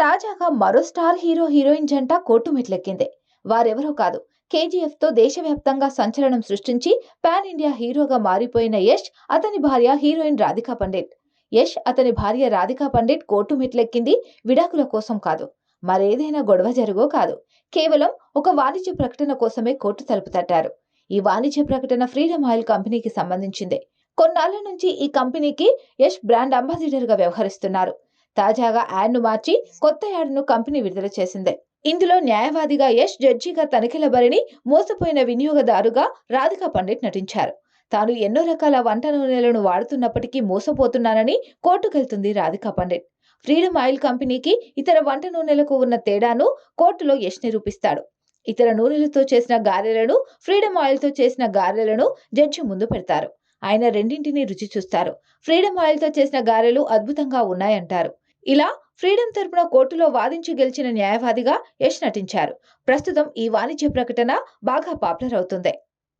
తాజాగా మరో star hero heroine జంట కోర్టు మెట్లెక్కింది. వారెవరో కాదు. కేజీఎఫ్తో దేశవ్యాప్తంగా సంచలనం సృష్టించి పాన్ ఇండియా హీరోగా మారిపోయిన యష్ అతని భార్య హీరోయిన్ రాధికా పండిట్. యష్ అతని భార్య రాధికా పండిట్ కోర్టు మెట్లెక్కింది విడాకుల కోసం కాదు. మరేదైనా గొడవ జరుగో కాదు. కేవలం ఒక వాణిజ్య ప్రకటన కోసమే కోర్టు తలుపు తట్టారు. ఈ వాణిజ్య ప్రకటన ఫ్రీడమ్ ఆయిల్ కంపెనీకి సంబంధించింది. కొన్నాళ్ళ నుంచి ఈ కంపెనీకి యష్ బ్రాండ్ అంబాసిడర్గా వ్యవహరిస్తున్నారు. తాజాగా యాడ్ను మార్చి కొత్త యాడ్ను కంపెనీ విడుదల చేసింది. ఇందులో న్యాయవాదిగా యష్ జడ్జిగా తనిఖీల బరిని మోసపోయిన వినియోగదారుగా రాధికా పండిట్ నటించారు. తాను ఎన్నో రకాల వంట నూనెలను వాడుతున్నప్పటికీ మోసపోతున్నానని కోర్టుకెళ్తుంది రాధికా పండిట్. ఫ్రీడమ్ ఆయిల్ కంపెనీకి ఇతర వంట నూనెలకు ఉన్న తేడాను కోర్టులో యష్ నిరూపిస్తాడు ఇతర నూనెలతో చేసిన గారెలను ఫ్రీడమ్ ఆయిల్తో చేసిన గారెలను జడ్జి ముందు పెడతారు. ఆయన రెండింటినీ రుచి చూస్తారు. ఫ్రీడమ్ ఆయిల్తో చేసిన గారెలు అద్భుతంగా ఉన్నాయంటారు. ఇలా ఫ్రీడమ్ తరపున కోర్టులో వాదించి గెలిచిన న్యాయవాదిగా యష్ నటించారు. ప్రస్తుతం ఈ వాణిజ్య ప్రకటన బాగా పాపులర్ అవుతుంది.